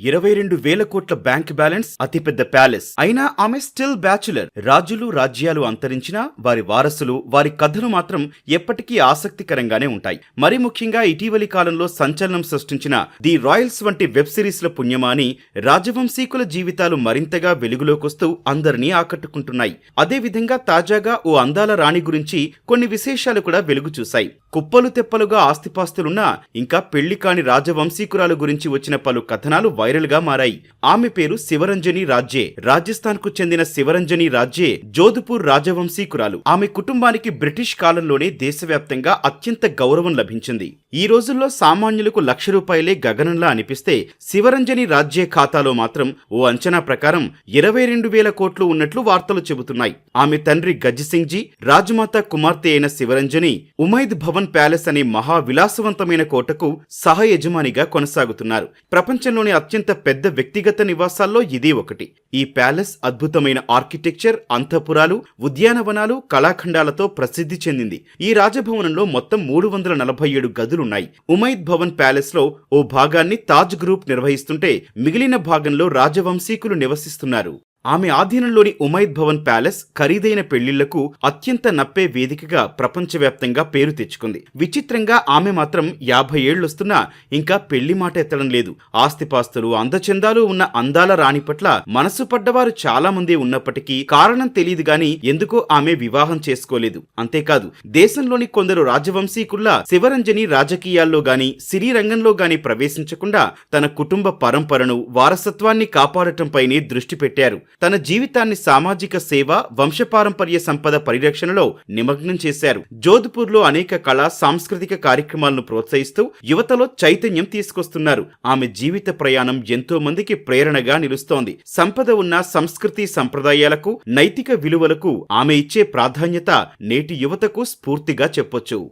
ఇరవై రెండు వేల కోట్ల బ్యాంక్ బ్యాలెన్స్ అతిపెద్ద ప్యాలెస్. అయినా ఆమె స్టిల్ బ్యాచులర్. రాజులు రాజ్యాలు అంతరించినా వారి వారసులు వారి కథలు మాత్రం ఎప్పటికీ ఆసక్తికరంగానే ఉంటాయి. మరి ముఖ్యంగా ఇటీవలి కాలంలో సంచలనం సృష్టించిన ది రాయల్స్ వంటి వెబ్ సిరీస్ల పుణ్యమాని రాజవంశీకుల జీవితాలు మరింతగా వెలుగులోకొస్తూ అందరినీ ఆకట్టుకుంటున్నాయి. అదేవిధంగా తాజాగా ఓ అందాల రాణి గురించి కొన్ని విశేషాలు కూడా వెలుగు చూశాయి. కుప్పలు తెప్పలుగా ఆస్తిపాస్తులున్నా ఇంకా పెళ్ళి కాని రాజవంశీకురాలు గురించి వచ్చిన పలు కథనాలు వైరల్గా మారాయి. ఆమె పేరు శివరంజని రాజ్యే రాజస్థాన్కు చెందిన శివరంజని రాజ్యే జోధపూర్ రాజవంశీకురాలు. ఆమె కుటుంబానికి బ్రిటిష్ కాలంలోనే దేశవ్యాప్తంగా అత్యంత గౌరవం లభించింది. ఈ రోజుల్లో సామాన్యులకు లక్ష రూపాయలే గగనంలా అనిపిస్తే శివరంజని రాజ్యే ఖాతాలో మాత్రం ఓ అంచనా ప్రకారం ఇరవై రెండు వేల కోట్లు ఉన్నట్లు వార్తలు చెబుతున్నాయి. ఆమె తండ్రి గజ్జిసింగ్ జీ రాజమాత కుమార్తె అయిన శివరంజని ఉమైద్ భవన్ ప్యాలెస్ అనే మహా విలాసవంతమైన కోటకు సహ యజమానిగా కొనసాగుతున్నారు. ప్రపంచంలోని అత్యంత పెద్ద వ్యక్తిగత నివాసాల్లో ఇది ఒకటి. ఈ ప్యాలెస్ అద్భుతమైన ఆర్కిటెక్చర్ అంతఃపురాలు ఉద్యానవనాలు కళాఖండాలతో ప్రసిద్ధి చెందింది. ఈ రాజభవనంలో మొత్తం మూడు వందల నలభై ఏడు గదులున్నాయి. ఉమైద్ భవన్ ప్యాలెస్లో ఓ భాగాన్ని తాజ్ గ్రూప్ నిర్వహిస్తుంటే మిగిలిన భాగంలో రాజవంశీకులు నివసిస్తున్నారు. ఆమె ఆధీనంలోని ఉమైద్ భవన్ ప్యాలెస్ ఖరీదైన పెళ్ళిళ్ళకు అత్యంత నప్పే వేదికగా ప్రపంచవ్యాప్తంగా పేరు తెచ్చుకుంది. విచిత్రంగా ఆమె మాత్రం యాభై ఏళ్ళొస్తున్నా ఇంకా పెళ్ళి మాట ఎత్తడం లేదు. ఆస్తిపాస్తులు అందచందాలు ఉన్న అందాల రాణి పట్ల మనసు పడ్డవారు చాలా మంది ఉన్నప్పటికీ కారణం తెలియదు గాని ఎందుకో ఆమె వివాహం చేసుకోలేదు. అంతేకాదు దేశంలోని కొందరు రాజవంశీకుల్లా శివరంజని రాజకీయాల్లో గాని సినీ రంగంలో గాని ప్రవేశించకుండా తన కుటుంబ పరంపరను వారసత్వాన్ని కాపాడటంపైనే దృష్టి పెట్టారు. తన జీవితాన్ని సామాజిక సేవ వంశపారంపర్య సంపద పరిరక్షణలో నిమగ్నం చేశారు. జోధ్పూర్లో అనేక కళా సాంస్కృతిక కార్యక్రమాలను ప్రోత్సహిస్తూ యువతలో చైతన్యం తీసుకొస్తున్నారు. ఆమె జీవిత ప్రయాణం ఎంతో మందికి ప్రేరణగా నిలుస్తోంది. సంపద ఉన్న సంస్కృతి సంప్రదాయాలకు నైతిక విలువలకు ఆమె ఇచ్చే ప్రాధాన్యత నేటి యువతకు స్ఫూర్తిగా చెప్పొచ్చు.